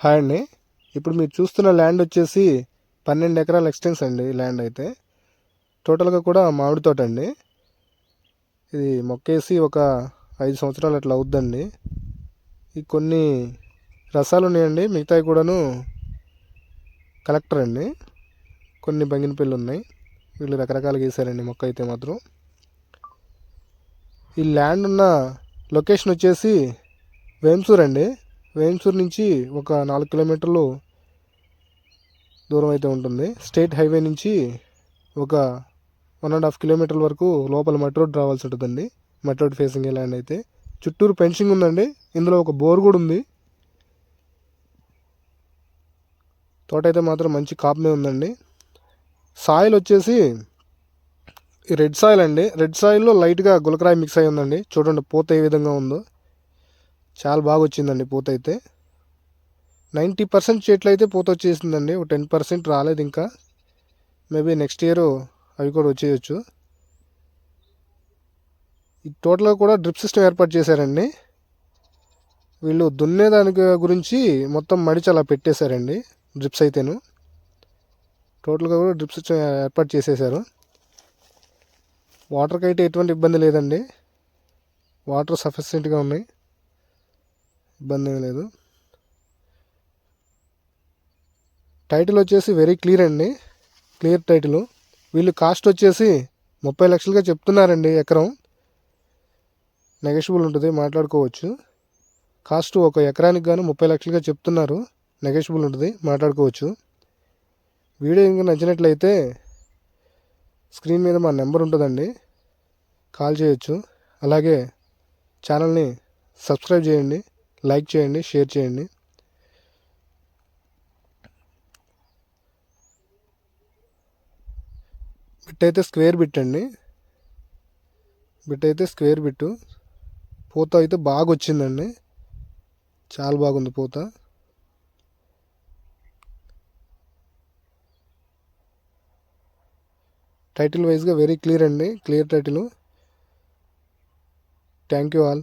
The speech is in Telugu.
హాయ్ అండి. ఇప్పుడు మీరు చూస్తున్న ల్యాండ్ వచ్చేసి పన్నెండు ఎకరాల ఎక్స్టెన్స్ అండి ఈ ల్యాండ్ అయితే. టోటల్గా కూడా మామిడి తోట అండి. ఇది మొక్కేసి ఒక ఐదు సంవత్సరాలు అట్లా అవుద్దండి. ఈ కొన్ని రసాలు ఉన్నాయండి. మిగతావి కూడాను కలెక్టర్ అండి. కొన్ని బంగినపిల్లు ఉన్నాయి. వీళ్ళు రకరకాలుగా గీసారండి మొక్క అయితే మాత్రం. ఈ ల్యాండ్ ఉన్న లొకేషన్ వచ్చేసి వేంసూర్ అండి వేంసూర్ నుంచి ఒక నాలుగు కిలోమీటర్లు దూరం అయితే ఉంటుంది. స్టేట్ హైవే నుంచి ఒక వన్ అండ్ హాఫ్ కిలోమీటర్ల వరకు లోపల మట్ రోడ్ రావాల్సి ఉంటుందండి. మట్ రోడ్ ఫేసింగ్ ల్యాండ్ అయితే. చుట్టూరు పెన్షింగ్ ఉందండి. ఇందులో ఒక బోర్ కూడా ఉంది. తోట అయితే మాత్రం మంచి కాపు ఉందండి. సాయిల్ వచ్చేసి ఈ రెడ్ సాయిల్ అండి. రెడ్ సాయిల్లో లైట్గా గులకరాయి మిక్స్ అయి ఉందండి. చూడండి పూత ఏ విధంగా ఉందో. చాలా బాగా వచ్చిందండి పూత అయితే నైంటీ పర్సెంట్ చెట్లు అయితే పూత వచ్చేసిందండి ఒక టెన్ పర్సెంట్ రాలేదు ఇంకా మేబీ నెక్స్ట్ ఇయర్ అవి కూడా వచ్చేయచ్చు. ఈ టోటల్గా కూడా డ్రిప్ సిస్టమ్ ఏర్పాటు చేశారండి. వీళ్ళు దున్నేదానికి గురించి మొత్తం మడిచి అలా పెట్టేశారండి డ్రిప్స్ అయితేను. టోటల్గా కూడా డ్రిప్ సిస్టమ్ ఏర్పాటు చేసేసారు వాటర్కి అయితే ఎటువంటి ఇబ్బంది లేదండి. వాటర్ సఫిషియెంట్గా ఉన్నాయి. ఇబ్బంది ఏమీ లేదు. టైటిల్ వచ్చేసి వెరీ క్లియర్ అండి. క్లియర్ టైటిల్ వీళ్ళు కాస్ట్ వచ్చేసి ముప్పై లక్షలుగా చెప్తున్నారండి ఎకరం. నెగోషియబుల్ ఉంటుంది మాట్లాడుకోవచ్చు. కాస్ట్ ఒక ఎకరానికి గాను ముప్పై లక్షలుగా చెప్తున్నారు. నెగోషియబుల్ ఉంటుంది మాట్లాడుకోవచ్చు. వీడియో ఇంకా నచ్చినట్లయితే స్క్రీన్ మీద మా నెంబర్ ఉంటుందండి. కాల్ చేయొచ్చు. అలాగే ఛానల్ని సబ్స్క్రైబ్ చేయండి. లైక్ చేయండి షేర్ చేయండి. బిట్ అయితే స్క్వేర్ బిట్ అండి బిట్ అయితే స్క్వేర్ బిట్టు. పూత అయితే బాగా వచ్చిందండి చాలా బాగుంది పూత. టైటిల్ వైజ్గా వెరీ క్లియర్ అండి. Clear title. Thank you all.